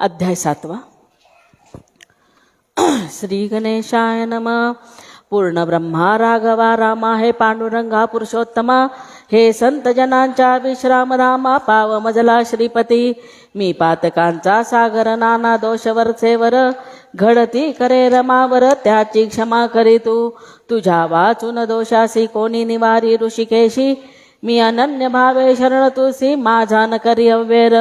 अध्याय सातवा. श्री गणेशाय नम. पूर्ण ब्रह्मा राघवा रामा हे पांडुरंगा पुरुषोत्तमा. हे संत जनांच्या विश्राम रामा पाव मजला श्रीपती. मी पातकांचा सागर नाना दोषवरसेवर घडती करे रमावर त्याची क्षमा करी तू. तुझ्या वाचून दोषासी कोणी निवारी ऋषिकेशी. मी अनन्य भावे शरण तुसी माझा न करी अव्यर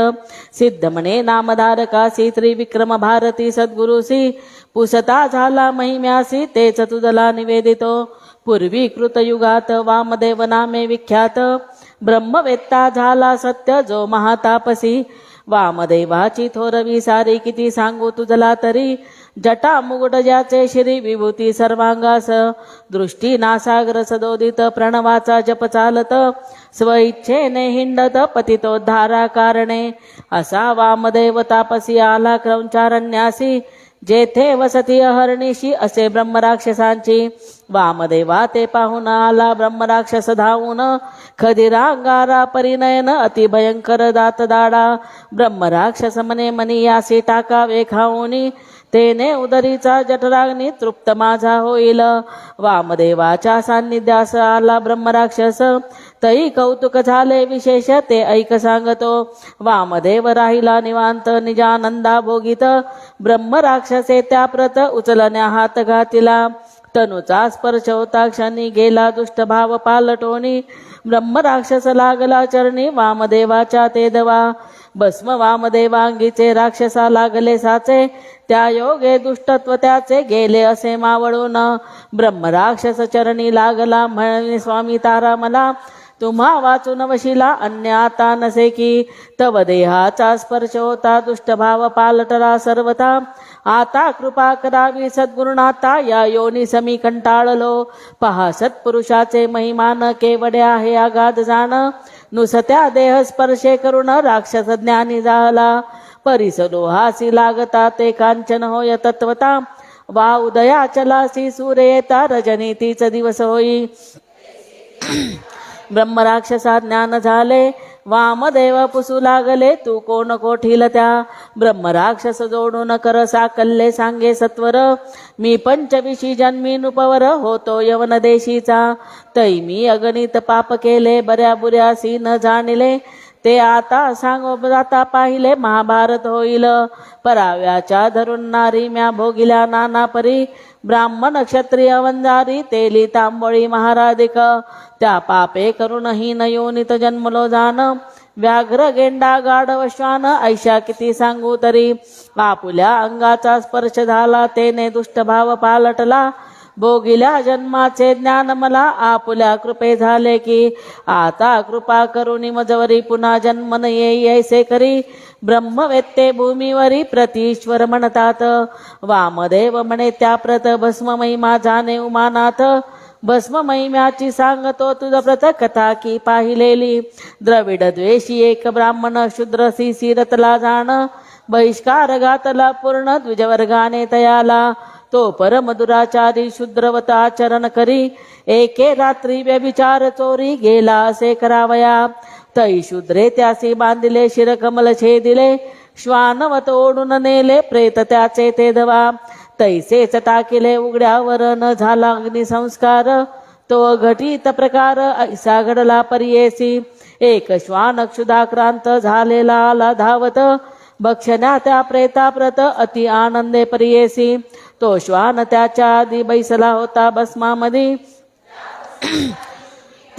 सिद्ध म्हणे नामधारकासी त्रिविक्रम भारती सद्गुरुसी पुसता झाला महिम्यासी तेच तुझला निवेदितो। पूर्वी कृतयुगात वामदेव नामे विख्यात। ब्रह्मवेत्ता झाला सत्य जो महातापसी। वामदेवाची थोरवी सारी किती सांगू तुझला तरी। जटा मुकुट श्री विभूती सर्वांगास दृष्टी नासाग्र सदोदित प्रणवाचा जप चालत स्वइच्छेने हिंडत पतितोद्धारा कारणे असा वामदेव तापसी आला क्रौंचारण्यासी जेथे वसती अहर्णिशी असे ब्रह्मराक्षसांची वामदेवा ते पाहून आला ब्रह्मराक्षस धावून खदिरांगारा परिनयन अतिभयंकर दातदाडा दात दाडा ब्रह्मराक्षस मने मनी यासी टाकावे खाऊनी तेने उदरीचा जठराग्नी तृप्त माझा होईल. वामदेवाच्या सान्निध्यास आला ब्रह्मराक्षस तई कौतुक झाले विशेष ते ऐक सांगतो. वामदेव राहिला निवांत निजानंदा भोगित. ब्रह्मराक्षसे त्या प्रत उचलण्या हात घातिला. तनुचा स्पर्श होता क्षणी गेला दुष्ट भाव पालटोनी ब्रह्मराक्षस लागला चरणी वामदेवाच्या ते दवा भस्म वामदेवांगीचे राक्षसा लागले साचे. त्या योगे दुष्टत्व त्याचे गेले असे मावळून. ब्रह्मराक्षस चरणी लागला म्हणे स्वामी तारा मला तुम्हा वाचून वशिला अन्य आता नसे की. तव देहाचा स्पर्श होता दुष्टभाव पालटला सर्वथा. आता कृपा करावी सद्गुरुनाथा या योनी समी कंटाळलो. पहा सत्पुरुषाचे महिमान केवडे आहे आगाध जाण. नुसत्या देह स्पर्शे करून राक्षस ज्ञानी झाला. परिसलोहासी लागता ते कांचन होय तत्वता. वा उदया चलासी सूर्य येता रजनी तीच दिवस होई. ब्रह्मराक्षसा ज्ञान झाले. वामदेव पुसू लागले तू कोण कोठील त्या? ब्रह्मराक्षस जोडून कर साकल्ले सांगे सत्वर. मी पंचविशी जन्मी नुपवर होतो यवन देशीचा. तै मी अगणित पाप केले बऱ्या बुऱ्यासी न जाणिले. ते आता सांगो जाता पाहिले महाभारत होईल. पराव्याच्या धरून नारी म्या भोगिल्या नाना परी. ब्राह्मण क्षत्रिय वंजारी तेली तांबळी महाराधिक. त्या पापे करूनही नयोनित जन्मलो जान. व्याघ्र गेंडा गाढव श्वान ऐशा किती सांगू तरी. आपुल्या अंगाचा स्पर्श झाला तेने दुष्टभाव पालटला. भोगिल्या जन्माचे ज्ञान मला आपुल्या कृपे झाले की. आता कृपा करुणी मजवरी पुन्हा जन्म न येई ऐसे करी. ब्रह्मवेत्ते भूमीवरी प्रतीश्वर म्हणतात. वामदेव म्हणे त्या प्रत भस्ममहिमा जाणे उमानाथ भस्म महिम्याची सांगतो तुझ प्रत कथा की पाहिलेली. द्रविड द्वेषी एक ब्राह्मण शूद्र सी सिरतला जाण. बहिष्कार घातला पूर्ण द्विजवर्गाने तयाला. तो परमधुराचारी शूद्रवत आचरण करी. एके रात्री व्यभिचार चोरी गेला असे करावया. तै त्यासी बांधिले शिरकमल छेदिले श्वानवत ओढून नेले प्रेत त्याचे ते धवा तैसेच टाकिले उघड्यावर न झाला अग्निसंस्कार तो घटित प्रकार ऐसा घडला परियेसी एक श्वान क्षुदाक्रांत झालेला आला धावत भक्षण्या त्या प्रेताप्रत अति आनंदे परियेसी तो श्वान त्याच्या आधी बैसला होता भस्मामध्ये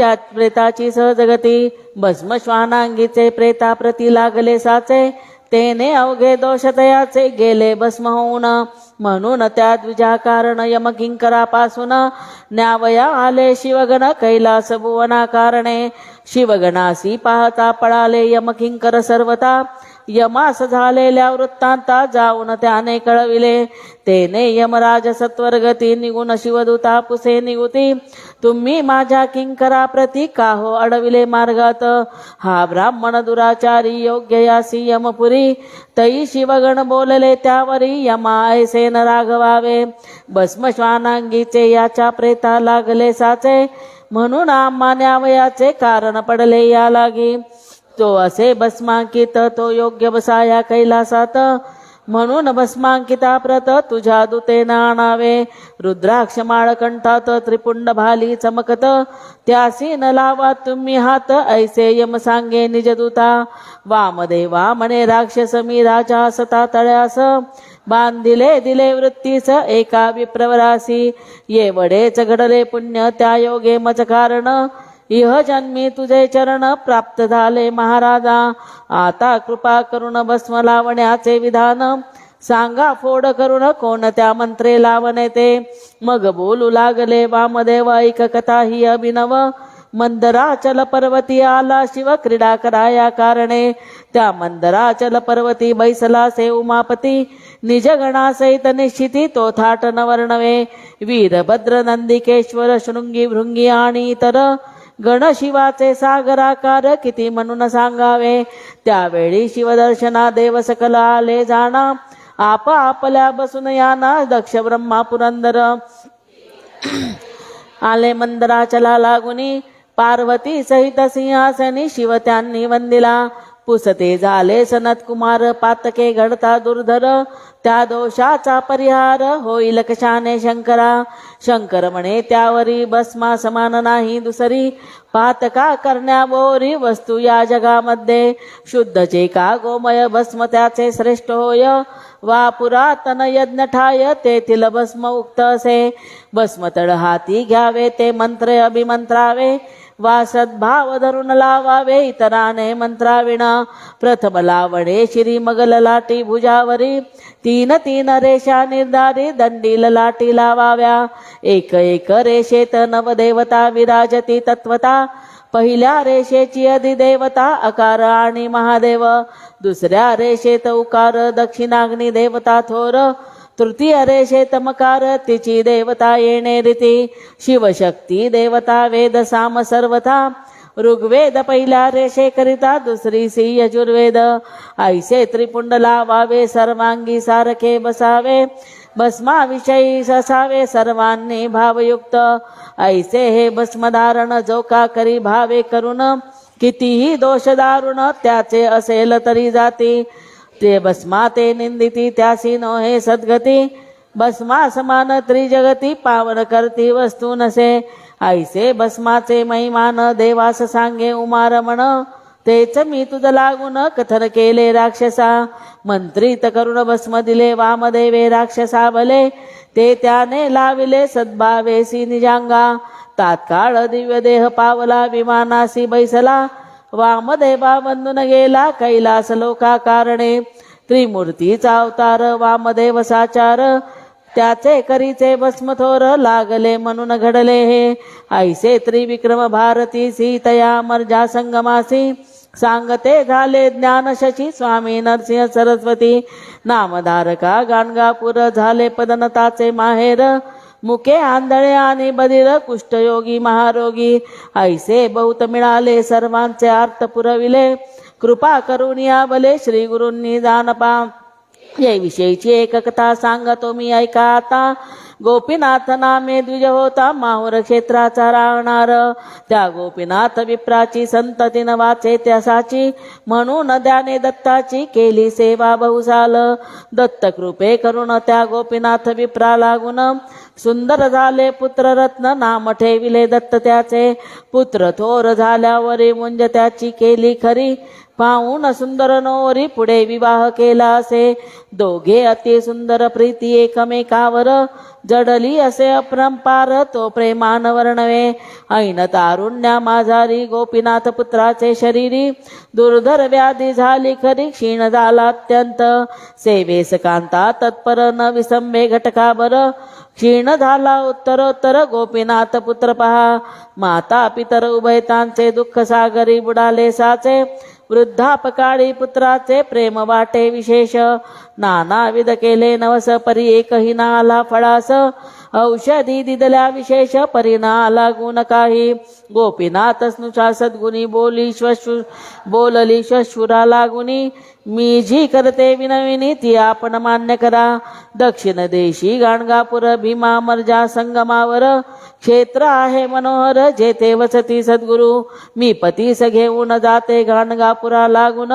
त्यात प्रेताची सहजगती भस्म श्वानांगीचे प्रेताप्रती लागले साचे. तेने अवघे दोष तयाचे गेले भस्म होऊन म्हणून त्या द्विजा कारण यमकिंकरापासून न्यावया आले शिवगण कैलास भुवना कारणे शिवगणासी पाहता पळाले यमकिंकर सर्वता यमास झालेल्या वृत्तांता जाऊन त्याने कळविले. तेने यमराज सत्वरगती निगुण शिवदूता पुसे निगुती तुम्ही माझ्या किंकरा प्रती काहो अडविले मार्गात? हा ब्राह्मण दुराचारी योग्य यासी यमपुरी. तई शिवगण बोलले त्यावरी यमा ऐसे न राघवावे. भस्मश्वानांगीचे याच्या प्रेता लागले साचे. म्हणून आम्हा न्यावयाचे कारण पडले या लागी. तो असे भस्मांकित तो योग्य बसाया कैलासात. म्हणून भस्मांकिता प्रत तुझ्या दुतेना आणावे रुद्राक्ष माळकंठात त्रिपुंड भाली चमकत. त्यासी न लावा तुम्ही हात ऐसे यम सांगे निजदूता वामदेवा म्हणे राक्षस मी राजा सता तळ्यास. बांधिले दिले वृत्तीस एका विप्रवरासी. येवडेच घडले पुण्य त्या योगे मच कारण. इह जन्मी तुझे चरण प्राप्त झाले महाराजा. आता कृपा करून भस्म लावण्याचे विधान. सांगा फोड करून कोणत्या मंत्रे लावणे ते. मग बोलू लागले वामदेव ऐक कथा ही अभिनव. मंदराचल पर्वती आला शिव क्रीडा कराया कारणे. त्या मंदराचल पर्वती बैसला से उमापती निज गणासहित निश्चिती तो थाट नवर्णवे वीरभद्र नंदिकेश्वर शृंगी भृंगी आणि इतर गणशिवाचे सागराकार किती म्हणून सांगावे? त्यावेळी शिवदर्शना देव सकल आले जाणा. आप आपल्या बसून याना दक्ष ब्रह्मा पुरंदर. आले मंदराचला लागुनी पार्वती सहित सिंहासनी शिव त्यांनी वंदिला. पुसते झाले सनत कुमार पातके घडता दुर्धर. त्या दोषाचा परिहार होईल कशाने शंकरा? शंकर म्हणे त्यावरी भस्मा समान नाही दुसरी. पातका करण्यावरी वस्तू या जगामध्ये. शुद्धचे का गोमय भस्म त्याचे श्रेष्ठ होय? वा पुरातन यज्ञ ठाय तेथील भस्म उक्त असे. भस्म तळ हाती घ्यावे ते मंत्र अभिमंत्रावे. वा सद्भाव धरून लावावे इतराने मंत्राविणा. प्रथम लावणे श्री मगल लाटी भुजावरी. तीन तीन रेषा निर्धारी दंडील लाटी लावाव्या. एक एक रेषेत नवदेवता विराजती तत्वता. पहिल्या रेषेची अधिदेवता अकार आणि महादेव. दुसऱ्या रेषेत उकार दक्षिणाग्नी देवता थोर. तृतीय रेषे तमकार तिची देवता येणे रीती. शिवशक्ती देवता वेद साम सर्वथा. ऋग्वेद पहिल्या रेषेकरिता दुसरी सी यजुर्वेद. ऐसे त्रिपुंड लावावे सर्वांगी सारखे बसावे. भस्माविषयी ससावे सर्वांनी भावयुक्त. ऐसे हे भस्मधारण जो का करी भावे करून कितीही दोष दारुण त्याचे असेल तरी जाती. ते भस्मा ते निंदिती त्यासी नो हे सद्गती. भस्मा समान त्रिजगती पावन करती वस्तू नसे. ऐसे भस्माचे महिमान देवास सांगे उमारमण. तेच मी तुझ लागून कथन केले राक्षसा. मंत्रित करुण भस्म दिले वामदेवे राक्षसा भले ते त्याने लाविले सद्भावेसी निजांगा. तात्काळ दिव्य देह पावला विमानासी बैसला. वामदेवा वंदून गेला कैलास लोका कारणे त्रिमूर्तीचा अवतार वामदेव साचार. त्याचे करीचे भस्मथोर लागले म्हणून घडले हे. ऐसे त्रिविक्रम भारती सीतया मर्जा संगमासी. सांगते झाले ज्ञान शशी स्वामी नरसिंह सरस्वती. नामधारका गाणगापूर झाले पदनताचे माहेर. मुके आंधळे आणि बधिर कुष्ठयोगी महारोगी ऐसे बहुत मिळाले सर्वांचे अर्थ पुरविले कृपा करून यावले श्री गुरूंनी दानपा याविषयीची एक कथा सांगतो मी ऐका आता गोपीनाथ नामे द्विज होता माहुर क्षेत्राचा राहणार त्या गोपीनाथ विप्राची संततीन वाचे त्यासाची म्हणून त्याने दत्ताची केली सेवा बहुसाल. दत्त कृपे करून त्या गोपीनाथ विप्रा लागून सुंदर झाले पुत्र रत्न नाम ठेविले दत्त त्याचे. पुत्र थोर झाल्यावरी मुंज त्याची केली खरी पाहून सुंदर नोरी पुढे विवाह केला असे. दोघे अति सुंदर प्रीती एकमेकावर. जडली असे अपरंपार तो प्रेमान वर्णवे. ऐन तारुण्या माझारी गोपीनाथ पुत्राचे शरीरी. दुर्धर व्याधी झाली खरी क्षीण झाला अत्यंत. सेवेस कांता तत्पर न विसंबे घटकाबर क्षीण झाला उत्तरोत्तर गोपीनाथ पुत्र पहा. माता पितर उभयतांचे दुःख सागरी बुडाले साचे. वृद्धापकाळी पुत्राचे प्रेम वाटे विशेष. नानाविध केले नवस परी एकही नाला फळास. औषधी दिदल्या विशेष परिणा लागून काही. गोपीनाथ स्नुषा सद्गुणी बोली श्वशु बोलली श्वशुरा लागुनी मी जी करते विनविनी ती आपण मान्य करा. दक्षिण देशी गाणगापूर भीमा मर्जा संगमावर. क्षेत्र आहे मनोहर जेथे वसती सद्गुरु. मी पतीस घेऊन जाते गाणगापुरा लागून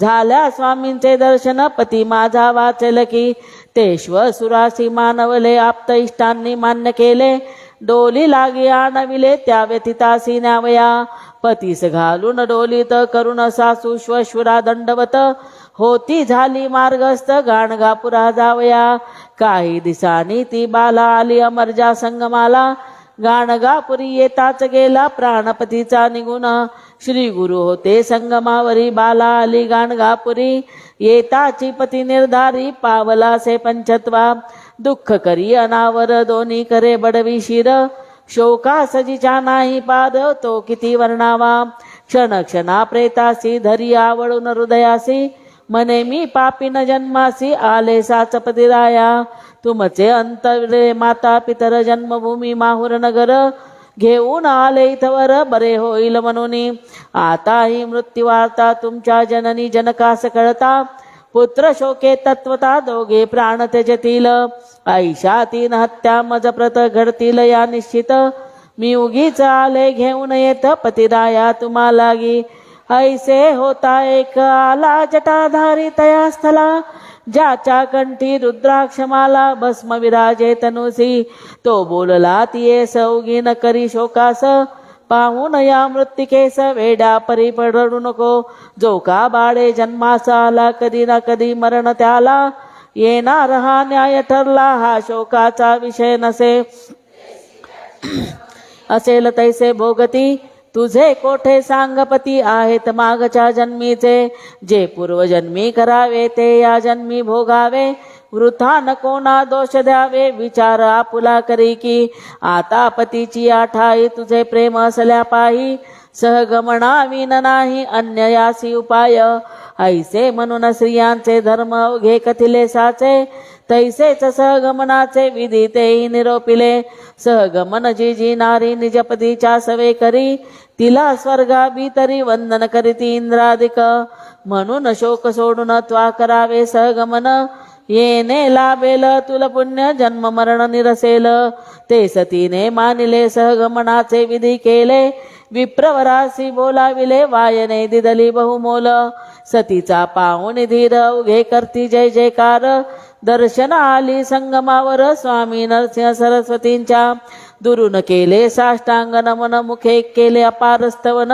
झाल्या स्वामींचे दर्शन पती माझा वाचल की. ते श्वसुरासी मानवले आप्त इष्टांनी मान्य केले. डोली लागी आणविले त्या व्यथितासी न्यावया. पतीस घालून डोलीत करुण सासू श्वशुरा दंडवत. होती झाली मार्गस्थ गाणगापुरा जावया. काही दिसानी ती बाला आली अमरजा संगमाला. गाणगापुरी येताच गेला प्राणपतीचा निगुण श्री गुरु होते संगमावरी बाला अली गाणगापुरी. येताची पती निर्धारी पावला से पंचत्वा. दुःख करी अनावर दोन्ही करे बडवी शिर. शोका सजीचा नाही पाद तो किती वर्णावा. क्षण क्षणा प्रेतासी धरी आवडून हृदयासी. मने मी पापीन जन्मासी आले साचपतिराया तुमचे अंतरे माता पितर जन्मभूमी माहुर नगर. घेऊन आले इथवर. बरे होईल म्हणून. आता ही मृत्यू वार्ता तुमच्या जननी जनकास कळता. पुत्र शोके तत्वता दोघे प्राण त्यजतील. ऐशा तीन हत्या मज प्रत घडतील या निश्चित. मी उगीच आले घेऊन येत पतिराया तुम्हा लागी ऐसे होता एक आला जटाधारी तया स्थला ज्याच्या कंठी रुद्राक्षमाला भस्म विराजे तनुसी तो बोलला तिये सौगी न करी शोकास पाहून या मृत्तिकेस वेड्या परी पडू नको जो का बाळे जन्मासा आला कधी ना कधी मरण त्याला येणार हा न्याय ठरला हा शोकाचा विषय नसे असेल तैसे भोगती तुझे कोठे सांगपती आहेत मागच्या जन्मीचे? जे पूर्वजन्मी करावे ते या जन्मी भोगावे. वृथा न कोणा दोष द्यावे? विचार आपुला करी की. आता पतीची आठाई तुझे प्रेम असल्या पाही सहगमना विन नाही अन्य यासी उपाय. ऐसे म्हणून स्त्रियांचे धर्म घे कथिले साचे. तैसेच सहगमनाचे विधी तेही निरोपिले. सहगमन जी जी नारी निजपतीच्या सवे करी. तिला स्वर्गाबी तरी वंदन करीती इंद्रादिक। म्हणून शोक सोडून त्वा करावे सहगमन। येणे लाभेल तुल पुण्य जन्म मरण निरसेल। ते सतीने मानिले सहगमनाचे विधी केले। विप्रवरासी बोलाविले वायने दिदली बहुमोल। सतीचा पाहुण धीर उघे करती जय जयकार। दर्शन आली संगमावर स्वामी नरसिंह सरस्वतींच्या दुरून केले साष्टांग नमन मुखे केले अपारस्तवन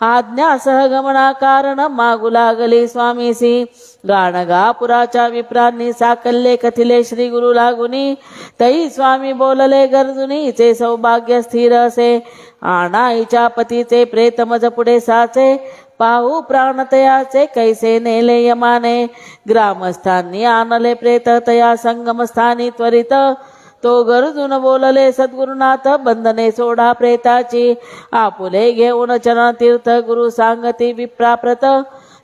आज्ञा सहगमना कारण मागू लागले स्वामीसी गाणगापुराच्या विप्रांनी साकल्ले कथिले श्री गुरु लागुनी. तई स्वामी बोलले गरजुनी चे सौभाग्य स्थिर असे. आणाईच्या पतीचे प्रेतमज पुढे साचे. पाहू प्राणतयाचे कैसे नेले यमाने. ग्रामस्थांनी आणले प्रेत तया संगमस्थानी त्वरित. तो गरजून बोलले सद्गुरुनाथ बंधने सोडा प्रेताची. आपुले घेऊन चरण तीर्थ गुरु सांगती विप्राप्रत.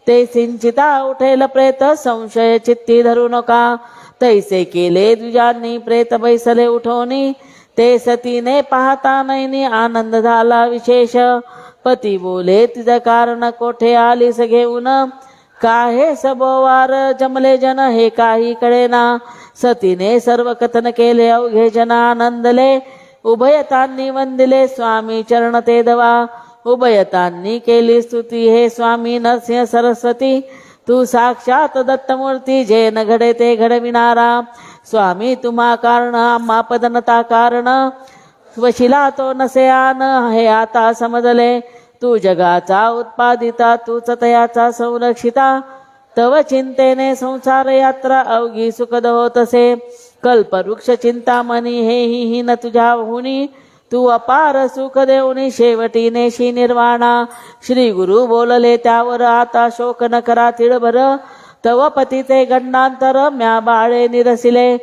ते सिंचिता उठेल प्रेत संशय चित्ती धरू नका. तैसे केले द्विजांनी प्रेत बैसले उठवणी ते सतीने पाहता नैनी आनंद झाला विशेष. पती बोले तिचं कारण कोठे आलीस घेऊन? काहे सबोवार जमले जन हे काही कळेना. सतीने सर्व कथन केले अवघे जनानंदले उभयतांनी वंदिले स्वामी चरण ते दवा उभयतांनी केली स्तुती हे स्वामी नरसिंह सरस्वती तू साक्षात दत्तमूर्ती जे न घडे ते घडविणारा स्वामी तुम्हा कारण आम्हा पदनता कारण वशिला तो नसे आन हे आता समजले तू जगाचा उत्पादिता तूच तयाचा संरक्षिता तव चिंतेने संसार यात्रा अवघी सुखद होत असे कल्पवृक्ष चिंतामणी हे ही न तुझ्या हुनी तू अपार सुख देऊनी शेवटी नेशी निर्वाणा. श्री गुरु बोलले त्यावर आता शोक न करा तिळभर. तव पतीचे गंडांतर म्या बाळे निरसिले.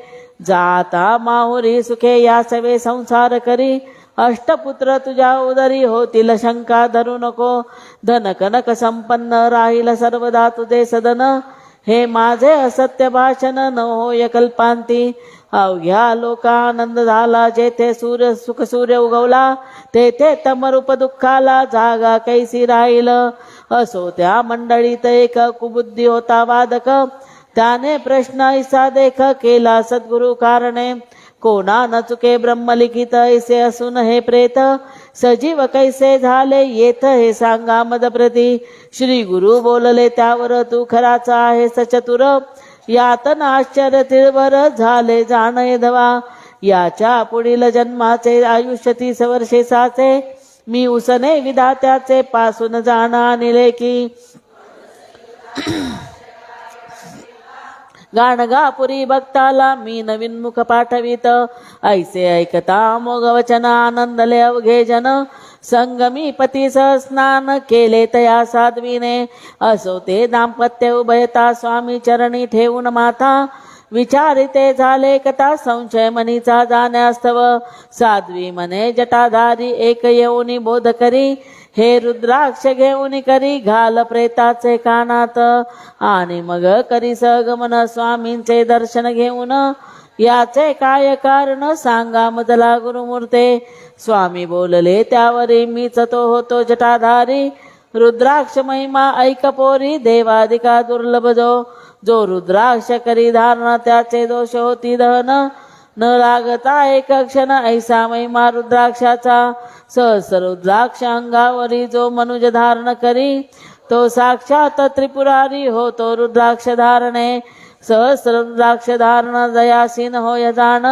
जाता माहुरी सुखे या सवे संसार करी. अष्टपुत्र तुझ्या उदरी होतील शंका धरू नको. धन कनक संपन्न राहील सर्वदा तुझे सदन. हे माझे असत्य भाषण न होय कल्पांती. अवघ्या लोकानंद झाला जेथे सूर्य सुख सूर्य उगवला तेथे तमरूप दुःखाला जागा कैसी राहील? असो त्या मंडळीत एक कुबुद्धी होता वादक. त्याने प्रश्न ऐसा देख केला सद्गुरु कारणे. कोणा न चुके ब्रह्मलिखित ऐसे असून हे प्रेत? सजीव कैसे झाले? येथ हे सांगा मदप्रती. श्री गुरु बोलले त्यावर तू खराचा आहे सचतुर. यातन आश्चर्य तिळवर झाले जाण धवा. याच्या पुढील जन्माचे आयुष्य तीस वर्षे साचे. मी उसने विधात्याचे पासून जाणा आणले की. गाणगापुरी भक्ताला मी नवीन मुख पाठवित. ऐसे ऐकता मोग वचन आनंदले अवघे जन. संगमी पतीस स्नान केले तया साध्वीने. असो ते दाम्पत्य उभयता स्वामी चरणी ठेवून माथा. विचारिते झाले कथा संशय मनीचा जाण्यास्तव. साध्वी मने जटाधारी एक येऊनी बोध करी. हे रुद्राक्ष घेऊन करी घाल प्रेताचे कानात. आणि मग करी सगमन स्वामींचे दर्शन घेऊन. याचे काय कारण सांगा मजला गुरुमूर्ते. स्वामी बोलले त्यावरी मीच तो होतो जटाधारी. रुद्राक्ष महिमा ऐक पोरी दुर्लभ जो. जो रुद्राक्ष करी धारण त्याचे दोष होती दहन न लागता एक क्षण ऐसा महिमा रुद्राक्षाचा सहस्र रुद्राक्ष अंगावरी जो मनुज धारण करी तो साक्षात त्रिपुरारी होतो रुद्राक्ष धारणे. सहस्र रुद्राक्ष धारण दयासीन होय जाण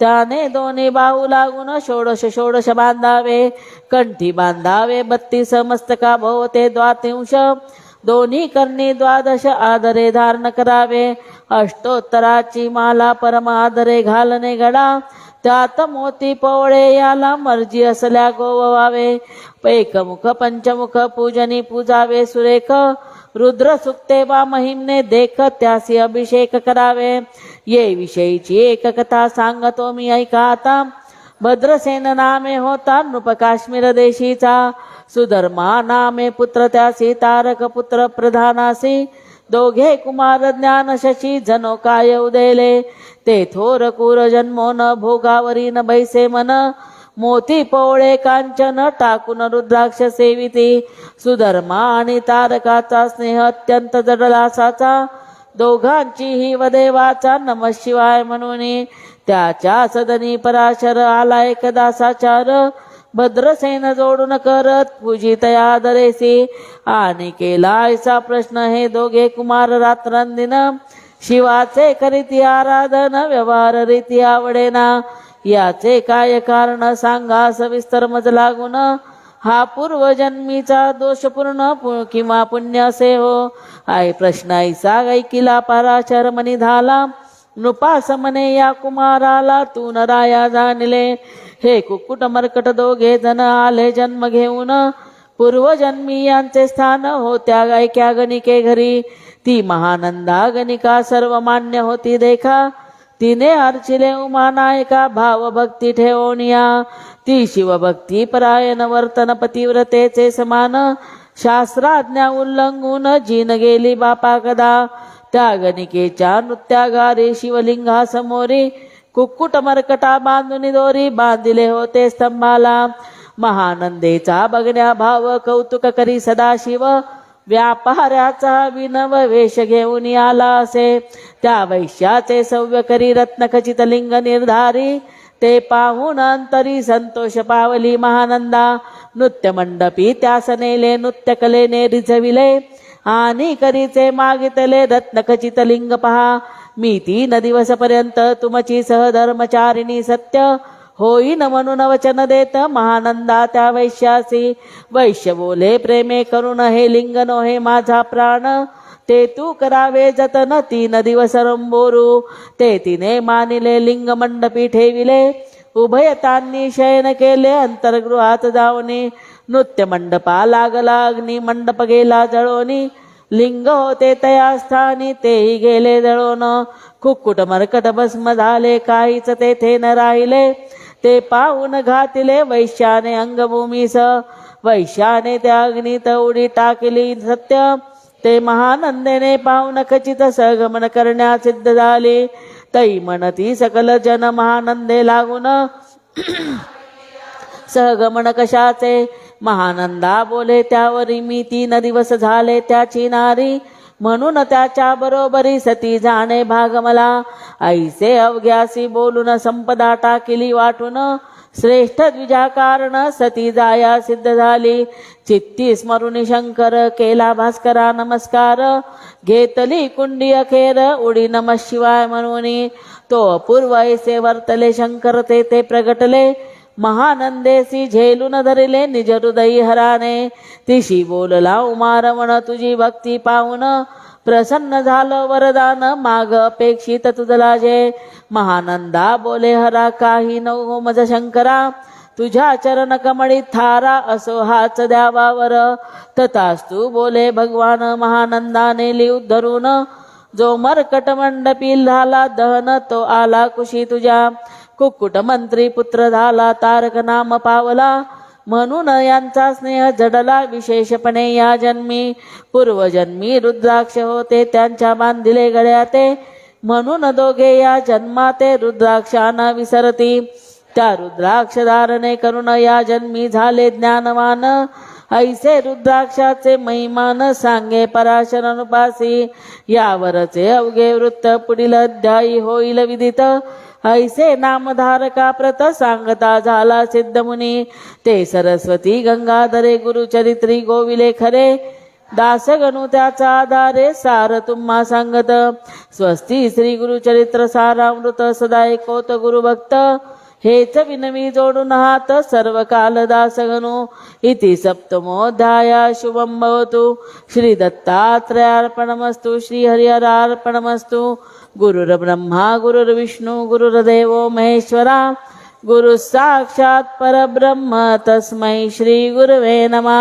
त्याने दोन्ही बाहू लागून षोडश षोडश बांधावे. कंठी बांधावे बत्तीस मस्तका भोवते द्वातिंश. दोन्ही कर्णी द्वादश आदरे धारण करावे. अष्टोत्तराची माला परम आदरे घालणे घडा त्यात मोती पवळे याला मर्जी असल्या गोववावे एकमुख पंचमुख पूजनी पूजावे सुरेख. रुद्र सुक्ते वा महिमने देख त्यासी अभिषेक करावे. ये विषयीची एक कथा सांगतो मी ऐका आता. भद्रसेन नामे होता नृप काश्मीर देशीचा. सुधर्मा नामे पुत्र त्यासी तारक पुत्र प्रधानासी. दोघे कुमार ज्ञान शशी जनो काय उदेले. ते थोर कुर जन्मो न भोगावरी न बैसे मन. मोती पोळे कांचन टाकून रुद्राक्ष सेविती. सुधर्मा आणि तारकाचा स्नेह अत्यंत जडलासाचा. दोघांची ही वदेवाचा नम शिवाय म्हणून. त्याच्या सदनी पराशर आला एकदा साचार भद्रसेन जोडून करत पूजितया दरेसी आणि केला ऐसा प्रश्न हे दोघे कुमार रात्रंदिन शिवाचे करीती आराधन व्यवहार रीती आवडेना. याचे काय कारण सांगा सविस्तर मज लागून. हा पूर्वजन्मीचा दोषपूर्ण पु- किंवा पुण्य असे हो. आई प्रश्न ऐसा गायकिला पराशर मनी झाला. नृपासमने या कुमाराला तू नराया जाणले. हे कुक्कुट मरकट दोघे जण आले जन्म घेऊन. पूर्वजन्मी यांचे स्थान होत्या गायक्या गणिके घरी. ती महानंदा गणिका सर्व मान्य होती देखा. तिने अर्चिले उमानायका भाव भक्ती ठेवणिया ती शिवभक्ती परायण वर्तन पतिव्रतेचे समान. शास्त्राज्ञा उल्लंघून जीन गेली बापा कदा त्या गणिकेच्या नृत्यागारे शिवलिंगा समोरी कुक्कुट मरकटा बांधून दोरी बांधिले होते स्तंभाला. महानंदेचा बघण्या भाव कौतुक करी सदाशिव. व्यापाऱ्याचा विनव वेश घेऊन आला असे. त्या वैश्याचे सव्य करी रत्नखचित लिंग निर्धारी. ते पाहून अंतरी संतोष पावली महानंदा. नृत्य मंडपी त्यास नेले नृत्य कलेने रिझविले. आणि करीचे मागितले रत्नखचित लिंग पहा. मी तीन दिवसपर्यंत तुमची सहधर्मचारिणी सत्य होईन म्हणून वचन देत महानंदा त्या वैश्यासी. वैश्य बोले प्रेमे करून हे लिंग नो हे माझा प्राण. ते तू करावे जतन तीन दिवस रंबोरू. ते तिने मानिले लिंग मंडपी ठेविले. उभयतांनी शयन केले अंतर्गृहात जाऊनी. नृत्य मंडपा लागला अग्नी मंडप गेला जळोनी. लिंग होते तया स्थानी तेही गेले जळोन कुक्कुट मरकट भस्म झाले काहीच तेथे न राहिले ते पाहून घातिले वैश्याने अंगभूमीस वैश्याने त्या अग्नीत उडी टाकली सत्य ते महानंदेने पाहून खचित सगमन करण्यास सिद्ध झाले तै म्हणती सकल जन महानंदे लागून सहगमन कशाचे महानंदा बोले त्यावरी मी तीन दिवस झाले त्याची नारी. म्हणून त्याच्या बरोबरी सती जाणे भाग मला. ऐसे अवघ्यासी बोलून संपदा टाकिली वाटून. श्रेष्ठ द्विजा कारण सती जाया सिद्ध झाली. चित्ती स्मरुणी शंकर केला भास्करा नमस्कार. घेतली कुंडी अखेर उडी नम शिवाय म्हणून. तो अपूर्व ऐसे वर्तले शंकर ते ते प्रगटले. महानंदेसी झेलून धरिले निज हृदयी हराने. तिशी बोलला उमारवण तुझी भक्ती पाहून प्रसन्न झालं वरदान. माग अपेक्षित तुझला जे. महानंदा बोले हरा काही नको हो मज शंकरा. तुझ्या चरण कमळी थारा असो हाच द्यावावर. तथास्तु बोले भगवान महानंदाने लिव धरून जो मरकट मंडपी झाला दहन तो आला कुशी तुझ्या. कुक्कुट मंत्री पुत्र झाला तारक नाम पावला म्हणून यांचा स्नेह जडला विशेषपणे या जन्मी. पूर्वजन्मी रुद्राक्ष होते त्यांच्या बांधिले गळ्याते म्हणून दोघे या जन्माते रुद्राक्षांना विसरती. त्या रुद्राक्ष धारणे करून या जन्मी झाले ज्ञानवान. ऐसे रुद्राक्षाचे महिमान सांगे पराशर अनुपासी. यावरचे अवघे वृत्त पुढील अध्यायी होईल विदित. ऐसे नामधारका प्रत सांगता झाला सिद्धमुनी. ते सरस्वती गंगाधरे गुरुचरित्री गोविले खरे. दासगणू त्याचा आधारे सार तुम्हा सांगत. स्वस्ती श्री गुरुचरित्र सारामृत सदा ऐकोत गुरुभक्त हेच विनमी जोडून हात सर्व काल दासगणू. इति सप्तमोध्याय शुभं भवतु. श्री दत्तात्रयार्पणमस्तु श्री हरिहरार्पणमस्तु. गुरुर्ब्रह्मा गुरुर्विष्णू गुरुर्देवो महेश्वरा गुरु साक्षात् परब्रह्म तस्मै श्री गुरवे नमः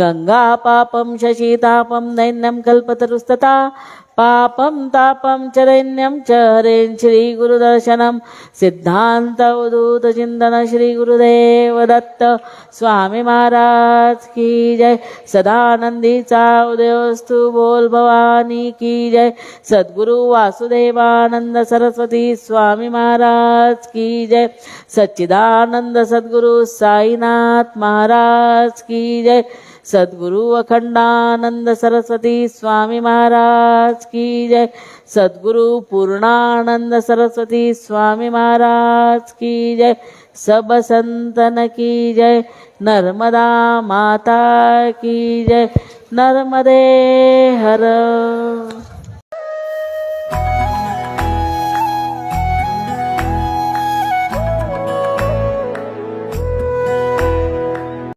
गंगा पापं शशीतापं दैन्यं कल्पतरुस्तथा पापं तापं च दैन्यं च हरेन् श्रीगुरुदर्शनं सिद्धान्तवधूतचिन्तन श्रीगुरुदेव दत्त। स्वामी महाराज की जय। सदानंदीचा उदयोस्तु बोल भवानी की जय। सद्गुरु वासुदेवानंद सरस्वती स्वामी महाराज की जय। सच्चिदानंद सद्गुरु साईनाथ महाराज की जय। सद्गुरु अखंडानंद सरस्वती स्वामी महाराज की जय. सद्गुरु पूर्णानंद सरस्वती स्वामी महाराज की जय. सब संतन की जय. नर्मदा माता की जय. नर्मदे हर